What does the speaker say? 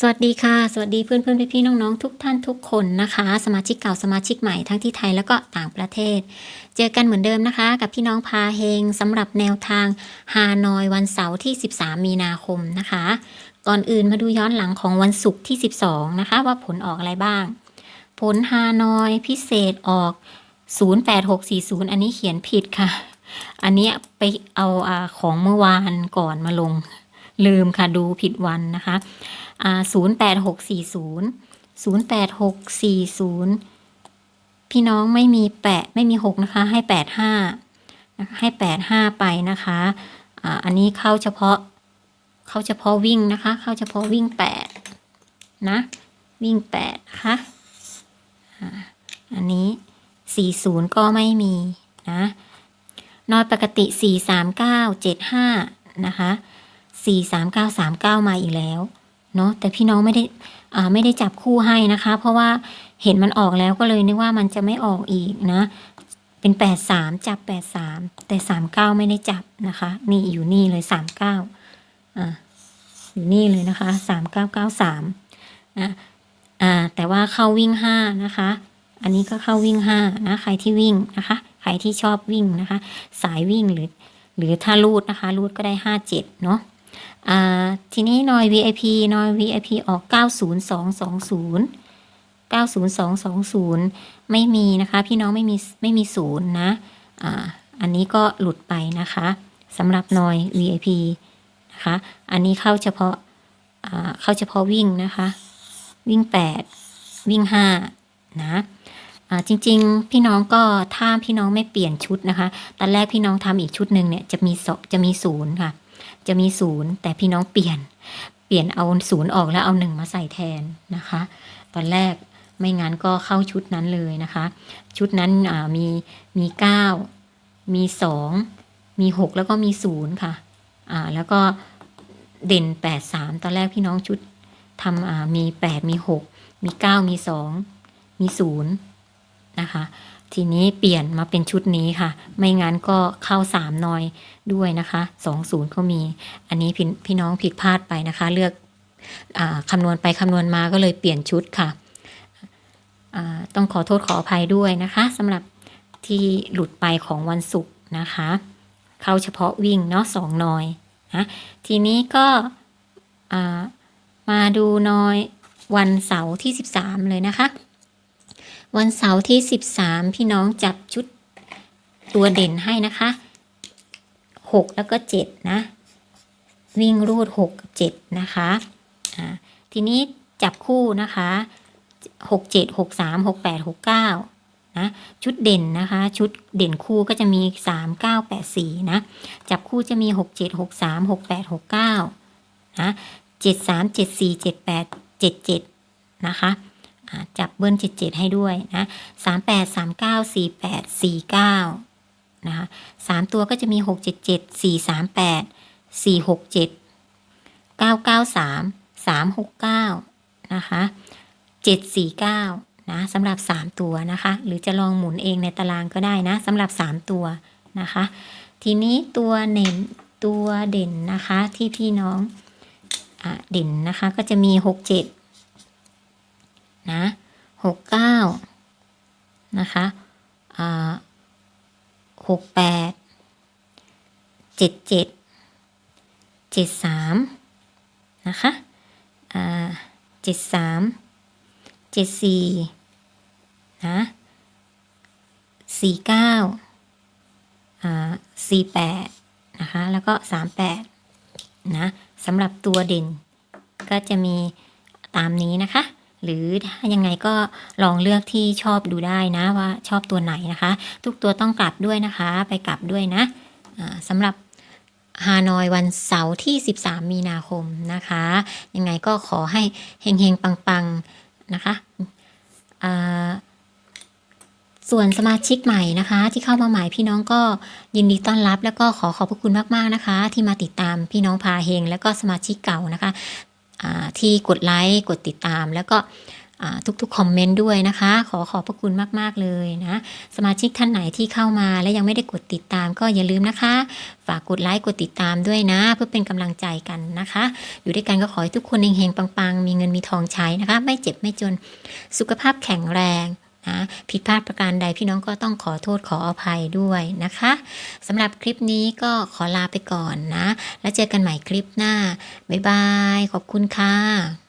สวัสดีค่ะ สวัสดีเพื่อนเพื่อนพี่พี่ๆน้องๆทุกท่านทุกคนนะคะ สมาชิกเก่าสมาชิกใหม่ทั้งที่ไทยแล้วก็ต่างประเทศ เจอกันเหมือนเดิมนะคะ กับพี่น้องพาเฮงสำหรับแนวทางฮานอยวันเสาร์ที่ 13 มีนาคมนะคะ ก่อนอื่นมาดูย้อนหลังของวันศุกร์ที่ 12 นะคะ ว่าผลออกอะไรบ้าง ผลฮานอยพิเศษออก 08640 อันนี้เขียนผิดค่ะ อันนี้ไปเอาอาของเมื่อวานก่อนมาลง ลืมค่ะดูผิดวันนะคะ อ่าศูนย์แปดหกสี่ศูนย์ศูนย์แปดหกสี่ศูนย์พี่น้องไม่มีแปดไม่มีหกนะคะ ให้แปดห้าให้แปดห้าไปนะคะอ่าอันนี้เข้าเฉพาะ เข้าเฉพาะวิ่งนะคะ เข้าเฉพาะวิ่งแปดนะ วิ่งแปดนะคะอ่าอันนี้สี่ศูนย์ก็ไม่มีนะนอยปกติสี่สามเก้าเจ็ดห้านะคะสี่สามเก้าสามเก้ามาอีกแล้ว เนาะแต่พี่น้องไม่ได้อ่าไม่ได้จับคู่ให้นะคะ เพราะว่าเห็นมันออกแล้วก็เลยนึกว่ามันจะไม่ออกอีกนะ เป็นแปดสามจับแปดสามแต่สามเก้าไม่ได้จับนะคะ นี่อยู่นี่เลยสามเก้าอ่าอยู่นี่เลยนะคะสามเก้าเก้าสามนะอ่าแต่ว่าเข้าวิ่งห้านะคะ อันนี้ก็เข้าวิ่งห้านะใครที่วิ่งนะคะ ใครที่ชอบวิ่งนะคะ สายวิ่งหรือ หรือถ้ารูดนะคะรูดก็ได้ห้าเจ็ดเนาะ อ่าทีนี้นอย VIP นอย VIP ออก 90220 90220 ไม่มีนะคะ พี่น้องไม่มีไม่มีศูนย์นะอ่าอันนี้ก็หลุดไปนะคะสำหรับนอย VIP นะคะ อันนี้เข้าเฉพาะอ่าเข้าเฉพาะวิ่งนะคะ วิ่ง 8 วิ่ง 5 นะอ่าจริงๆ พี่น้องก็ถ้าพี่น้องไม่เปลี่ยนชุดนะคะ ตอนแรกพี่น้องทำอีกชุดหนึ่งเนี่ยจะมีจะมีศูนย์ค่ะ จะมีศูนย์แต่พี่น้องเปลี่ยน เปลี่ยนเอาศูนย์ออกแล้วเอาหนึ่งมาใส่แทนนะคะ ตอนแรกไม่งั้นก็เข้าชุดนั้นเลยนะคะ ชุดนั้นมีมีเก้ามีสองมีหกแล้วก็มีศูนย์ค่ะอ่าแล้วก็เด่นแปดสามตอนแรกพี่น้องชุดทำอ่ามีแปดมีหกมีเก้ามีสองมีศูนย์ นะคะ ทีนี้เปลี่ยนมาเป็นชุดนี้ค่ะ ไม่งั้นก็เข้าสามนอยด้วยนะคะสองศูนย์ก็มี อันนี้พี่พี่น้องผิดพลาดไปนะคะ เลือกอคำนวณไปคำนวณมาก็เลยเปลี่ยนชุดค่ะ ต้องขอโทษขออภัยด้วยนะคะสำหรับที่หลุดไปของวันศุกร์นะคะ เข้าเฉพาะวิ่งเนาะสองนอยนะทีนี้ก็มาดูนอยวันเสาร์ที่ 13 เลยนะคะ วันเสาร์ที่ 13 พี่น้องจับชุดตัวเด่นให้นะคะหกแล้วก็เจ็ดนะ วิ่งรูดหกกับเจ็ดนะคะอ่าทีนี้จับคู่นะคะหกเจ็ดหกสามหกแปดหกเก้านะ ชุดเด่นนะคะ ชุดเด่นคู่ก็จะมีสามเก้าแปดสี่นะ จับคู่จะมีหกเจ็ดหกสามหกแปดหกเก้านะเจ็ดสามเจ็ดสี่เจ็ดแปดเจ็ดเจ็ดนะคะ จับเบิ้ลเจ็ดเจ็ดให้ด้วยนะสามแปดสามเก้าสี่แปดสี่เก้านะคะสามตัวก็จะมีหกเจ็ดเจ็ดสี่สามแปดสี่หกเจ็ดเก้าเก้าสามสามหกเก้านะคะเจ็ดสี่เก้านะสำหรับสามตัวนะคะ หรือจะลองหมุนเองในตารางก็ได้นะสำหรับสามตัวนะคะ ทีนี้ตัวเน่นตัวเด่นนะคะที่พี่น้องอะเด่นนะคะก็จะมีหกเจ็ด นะหกเก้านะคะหกแปดเจ็ดเจ็ดเจ็ดสามนะคะเจ็ดสามเจ็ดสี่นะสี่เก้าสี่แปดนะคะ แล้วก็สามแปดนะสำหรับตัวเด่นก็จะมีตามนี้นะคะ หรือถ้ายังไงก็ลองเลือกที่ชอบดูได้นะว่าชอบตัวไหนนะคะ ทุกตัวต้องกลับด้วยนะคะ ไปกลับด้วยนะสำหรับฮานอยวันเสาร์ที่ 13 มีนาคมนะคะ ยังไงก็ขอให้เฮงๆ ปังๆ นะคะส่วนสมาชิกใหม่นะคะ ที่เข้ามาใหม่พี่น้องก็ยินดีต้อนรับ แล้วก็ขอขอบพระคุณมากๆนะคะ ที่มาติดตามพี่น้องพาเฮง แล้วก็สมาชิกเก่านะคะ ที่กดไลค์กดติดตาม แล้วก็ทุกๆคอมเมนต์ด้วยนะคะ ขอขอบพระคุณมากๆเลยนะ สมาชิกท่านไหนที่เข้ามาและยังไม่ได้กดติดตามก็อย่าลืมนะคะ ฝากกดไลค์กดติดตามด้วยนะ เพื่อเป็นกำลังใจกันนะคะ อยู่ด้วยกันก็ขอให้ทุกคนเฮงๆปังๆ มีเงินมีทองใช้นะคะ ไม่เจ็บไม่จนสุขภาพแข็งแรง นะผิดพลาดประการใดพี่น้องก็ต้องขอโทษขออภัยด้วยนะคะสำหรับคลิปนี้ก็ขอลาไปก่อนนะ แล้วเจอกันใหม่คลิปหน้า บ๊ายบาย ขอบคุณค่ะ